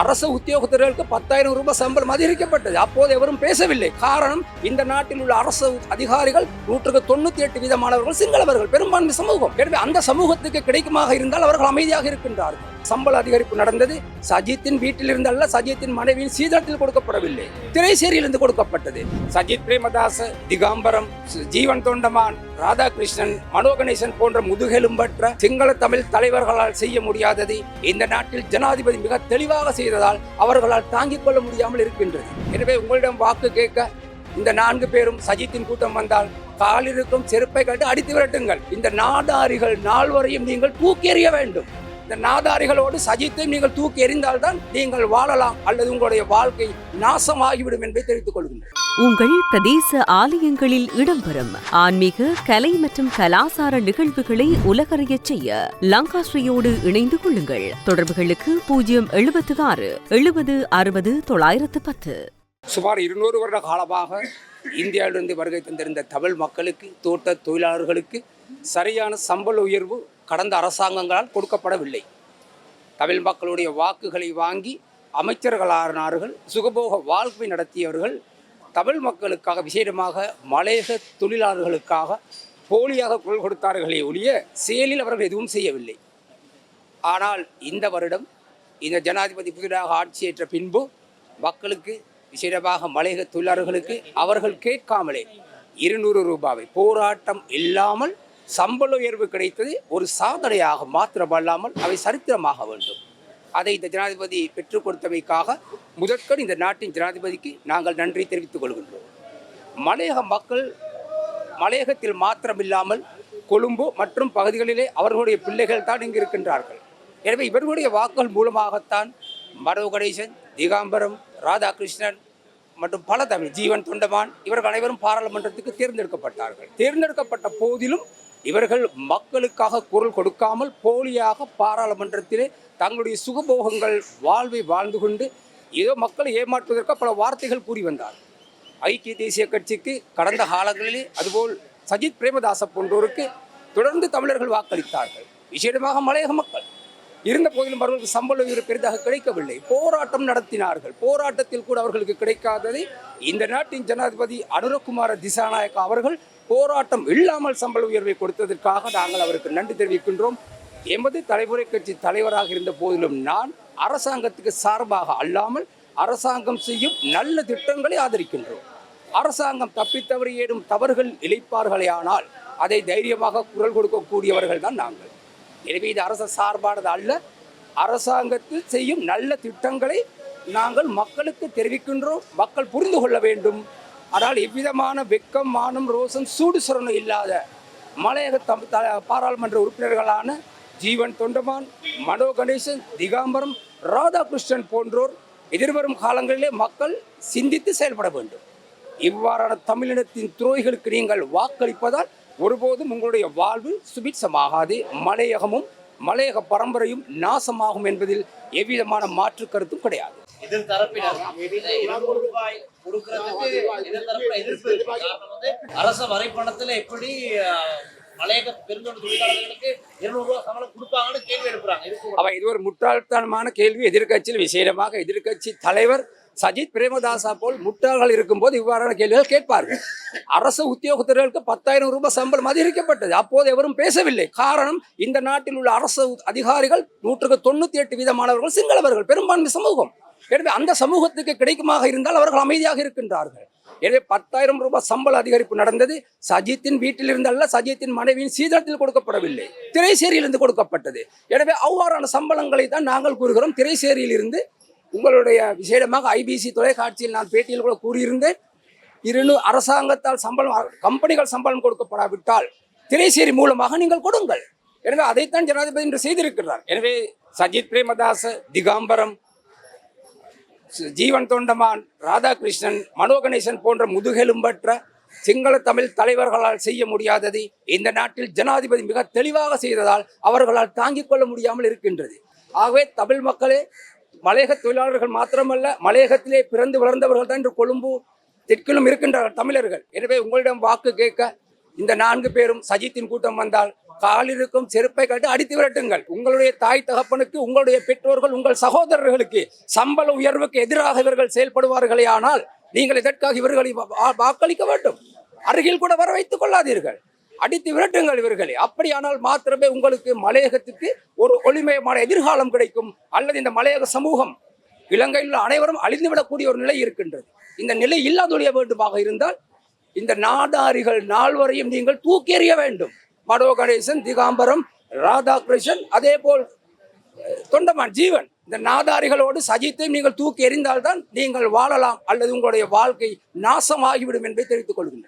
அரசு உத்தியோகத்தர்களுக்கு பத்தாயிரம் ரூபாய் சம்பளம் அதிகரிக்கப்பட்டது. அப்போது எவரும் பேசவில்லை. காரணம் இந்த நாட்டில் உள்ள அரசு அதிகாரிகள் நூற்றுக்கு தொண்ணூத்தி எட்டு வீதமானவர்கள் சிங்களவர்கள் பெரும்பான்மை சமூகம். எனவே அந்த சமூகத்துக்கு கிடைக்குமாக இருந்தால் அவர்கள் அமைதியாக இருக்கின்றார்கள். சம்பள அதிகரிப்பு நடந்தது. சஜித்தின் வீட்டில் இருந்தல்ல சஜித்தின் மனைவியின் சீதனத்தில் கொடுக்கப்படவில்லை. திரைசேரியிலிருந்து கொடுக்கப்பட்டது. சஜித் பிரேமதாச திகாம்பரம் ஜீவன் தொண்டமான் ராதாகிருஷ்ணன் மனோ கணேசன் போன்ற முதுகெலும்பற்ற சிங்கள தமிழ் தலைவர்களால் செய்ய முடியாததை இந்த நாட்டில் ஜனாதிபதி மிக தெளிவாக செய்ததால் அவர்களால் தாங்கிக் கொள்ள முடியாமல் இருக்கின்றது. எனவே உங்களிடம் வாக்கு கேட்க இந்த நான்கு பேரும் சஜித்தின் கூட்டம் வந்தால் காலிருக்கும் செருப்பை கட்டு அடித்து விரட்டுங்கள். இந்த நாடாரிகள் நால்வரையும் நீங்கள் தூக்கி எறிய வேண்டும். இந்த நாதாரிகளோடு சஜித்தை நீங்கள் தூக்கி எறிந்தால்தான் நீங்கள் வாழலாம் அல்லது உங்களுடைய வாழ்க்கை நாசமாகிவிடும் என்பதை தெரிவித்துக் கொள்கின்றேன் உங்கள் பிரதேச ஆலயங்களில் இடம்பெறும் ஆன்மீக கலை மற்றும் கலாசார நிகழ்வுகளை உலகறியச் செய்ய லங்காஸ்ரீயோடு இணைந்து கொள்ளுங்கள். தொடர்புகளுக்கு பூஜ்ஜியம் எழுபத்து ஆறு எழுபது அறுபது தொள்ளாயிரத்து பத்து. சுமார் இருநூறு வருட காலமாக இந்தியாவிலிருந்து வருகை தந்திருந்த தமிழ் மக்களுக்கு தோட்ட தொழிலாளர்களுக்கு சரியான சம்பள உயர்வு கடந்த அரசாங்கங்களால் கொடுக்கப்படவில்லை. தமிழ் மக்களுடைய வாக்குகளை வாங்கி அமைச்சர்களானார்கள் சுகபோக வாழ்க்கை நடத்தியவர்கள் தமிழ் மக்களுக்காக விசேடமாக மலையக தொழிலாளர்களுக்காக போலியாக குரல் கொடுத்தார்களே ஒழிய செயலில் அவர்கள் எதுவும் செய்யவில்லை. ஆனால் இந்த வருடம் இந்த ஜனாதிபதி புதிதாக ஆட்சியேற்ற பின்பு மக்களுக்கு விசேடமாக மலையக தொழிலாளர்களுக்கு அவர்கள் கேட்காமலே இருநூறு ரூபாவை போராட்டம் இல்லாமல் சம்பள உயர்வு கிடைத்தது ஒரு சாதனையாக மாத்திரமல்லாமல் அவை சரித்திரமாக வேண்டும். அதை இந்த ஜனாதிபதி பெற்றுக் கொடுத்தமைக்காக முதற்கண் இந்த நாட்டின் ஜனாதிபதிக்கு நாங்கள் நன்றி தெரிவித்துக் கொள்கின்றோம். மலையக மக்கள் மலையகத்தில் மாத்திரமில்லாமல் கொழும்பு மற்றும் பகுதிகளிலே அவர்களுடைய பிள்ளைகள் தான் இங்கு இருக்கின்றார்கள். எனவே இவர்களுடைய வாக்குகள் மூலமாகத்தான் மரவு கணேசன் திகாம்பரம் ராதாகிருஷ்ணன் மற்றும் பல தமிழ் ஜீவன் தொண்டமான் இவர்கள் அனைவரும் பாராளுமன்றத்துக்கு தேர்ந்தெடுக்கப்பட்டார்கள். தேர்ந்தெடுக்கப்பட்ட போதிலும் இவர்கள் மக்களுக்காக குரல் கொடுக்காமல் போலியாக பாராளுமன்றத்திலே தங்களுடைய சுகபோகங்கள் வாழ்வை வாழ்ந்து கொண்டு ஏதோ மக்களை ஏமாற்றுவதற்கு பல வார்த்தைகள் கூறி வந்தார். ஐக்கிய தேசிய கட்சிக்கு கடந்த காலங்களிலே அதுபோல் சஜித் பிரேமதாச போன்றோருக்கு தொடர்ந்து தமிழர்கள் வாக்களித்தார்கள். விசேடமாக மலையக மக்கள். இருந்த போதிலும் அவர்களுக்கு சம்பள உயர்வு பெரிதாக கிடைக்கவில்லை. போராட்டம் நடத்தினார்கள். போராட்டத்தில் கூட அவர்களுக்கு கிடைக்காததை இந்த நாட்டின் ஜனாதிபதி அனுரகுமார திசாநாயக்கா அவர்கள் போராட்டம் இல்லாமல் சம்பள உயர்வை கொடுத்ததற்காக நாங்கள் அவருக்கு நன்றி தெரிவிக்கின்றோம். எமது தலைமுறை கட்சி தலைவராக இருந்த போதிலும் நான் அரசாங்கத்துக்கு சார்பாக அல்லாமல் அரசாங்கம் செய்யும் நல்ல திட்டங்களை ஆதரிக்கின்றோம். அரசாங்கம் தப்பித்தவறி ஏடும் தவறுகள் இழைப்பார்களே ஆனால் அதை தைரியமாக குரல் கொடுக்கக்கூடியவர்கள் தான் நாங்கள். எனவே இது அரச சார்பானது அல்ல. அரசாங்கத்தில் செய்யும் நல்ல திட்டங்களை நாங்கள் மக்களுக்கு தெரிவிக்கின்றோம். மக்கள் புரிந்து கொள்ள வேண்டும். ஆனால் எவ்விதமான வெக்கம் மானம் ரோசம் சூடு சுரணம் இல்லாத மலையக தம் த- பாராளுமன்ற உறுப்பினர்களான ஜீவன் தொண்டமான் மனோ கணேசன் திகாம்பரம் ராதாகிருஷ்ணன் போன்றோர் எதிர்வரும் காலங்களிலே மக்கள் சிந்தித்து செயல்பட வேண்டும். இவ்வாறான தமிழினத்தின் துரோகிகளுக்கு நீங்கள் வாக்களிப்பதால் ஒருபோதும் உங்களுடைய வாழ்வு சுபிட்சமாகாது. மலையகமும் மலையக பரம்பரையும் நாசமாகும் என்பதில் எவ்விதமான மாற்று கருத்தும் கிடையாது. அரச வரைபடத்துல எப்படி மலையக பெருந்தொழில் தொழிலாளர்களுக்கு இருநூறு ரூபாய் சம்பளம் கொடுப்பாங்கன்னு கேள்வி எழுப்புறாங்க. அவ இது ஒரு முட்டாள்தனமான கேள்வி. எதிர்க்கட்சியில் விசேடமாக எதிர்க்கட்சி தலைவர் சஜித் பிரேமதாசா போல் முட்டாள்கள் இருக்கும்போது இவ்வாறான கேள்விகள் கேட்பார்கள். அரசு உத்தியோகத்தர்களுக்கு பத்தாயிரம் ரூபாய் சம்பளம் அதிகரிக்கப்பட்டது. அப்போது எவரும் பேசவில்லை. காரணம் இந்த நாட்டில் உள்ள அரசு அதிகாரிகள் நூற்றுக்கு தொண்ணூத்தி எட்டு வீதமானவர்கள் சிங்களவர்கள். பெரும்பான்மை சமூகம். எனவே அந்த சமூகத்துக்கு கிடைக்குமாக இருந்தால் அவர்கள் அமைதியாக இருக்கின்றார்கள். எனவே பத்தாயிரம் ரூபாய் சம்பள அதிகரிப்பு நடந்தது. சஜித்தின் வீட்டில் இருந்தல்ல சஜித்தின் மனைவியின் சீதளத்தில் கொடுக்கப்படவில்லை. திரைசேரியிலிருந்து கொடுக்கப்பட்டது. எனவே அவ்வாறான சம்பளங்களை தான் நாங்கள் கூறுகிறோம். திரைசேரியில் இருந்து உங்களுடைய விசேடமாக ஐபிசி தொலைக்காட்சியில் நான் பேட்டியில் கூட கூறியிருந்தேன். இருநூ அரசாங்கத்தால் சம்பளம் கம்பெனிகள் சம்பளம் கொடுக்கப்படாவிட்டால் திரைசேரி மூலமாக நீங்கள் கொடுங்கள். எனவே அதைத்தான் ஜனாதிபதி இன்று செய்திருக்கிறார். எனவே சஜித் பிரேமதாச திகாம்பரம் ஜீவன் தொண்டமான் ராதாகிருஷ்ணன் மனோ கணேசன் போன்ற முதுகெலும்பற்ற சிங்கள தமிழ் தலைவர்களால் செய்ய முடியாததை இந்த நாட்டில் ஜனாதிபதி மிக தெளிவாக செய்ததால் அவர்களால் தாங்கிக் கொள்ள முடியாமல் இருக்கின்றது. ஆகவே தமிழ் மக்களே மலையக தொழிலாளர்கள் மாத்திரமல்ல மலையகத்திலே பிறந்து வளர்ந்தவர்கள் தான் இன்று கொழும்பு தெற்கிலும் இருக்கின்றார்கள் தமிழர்கள். எனவே உங்களிடம் வாக்கு கேட்க இந்த நான்கு பேரும் சஜித்தின் கூட்டம் வந்தால் காலிருக்கும் செருப்பை கட்டு அடித்து விரட்டுங்கள். உங்களுடைய தாய் தகப்பனுக்கு உங்களுடைய பெற்றோர்கள் உங்கள் சகோதரர்களுக்கு சம்பள உயர்வுக்கு எதிராக இவர்கள் செயல்படுவார்களே ஆனால் நீங்கள் இதற்காக இவர்களை வா- வா- வாக்களிக்க வேண்டும்? அருகில் கூட வர வைத்துக் கொள்ளாதீர்கள். அடித்து விரட்டுங்கள் இவர்களை. அப்படியானால் மாத்திரமே உங்களுக்கு மலையகத்துக்கு ஒரு ஒளிமயமான எதிர்காலம் கிடைக்கும். அல்லது இந்த மலையக சமூகம் இலங்கையில் உள்ள அனைவரும் அழிந்துவிடக்கூடிய ஒரு நிலை இருக்கின்றது. இந்த நிலை இல்லாதொழிய வேண்டுமாக இருந்தால் இந்த நாடாரிகள் நால்வரையும் நீங்கள் தூக்கி எறிய வேண்டும். மடோ கணேசன் திகாம்பரம் ராதாகிருஷ்ணன் அதே போல் தொண்டமான் ஜீவன். இந்த நாதாரிகளோடு சஜித்தையும் நீங்கள் தூக்கி எறிந்தால்தான் நீங்கள் வாழலாம். அல்லது உங்களுடைய வாழ்க்கை நாசமாகிவிடும் என்பதை தெரிவித்துக் கொள்கின்றனர்.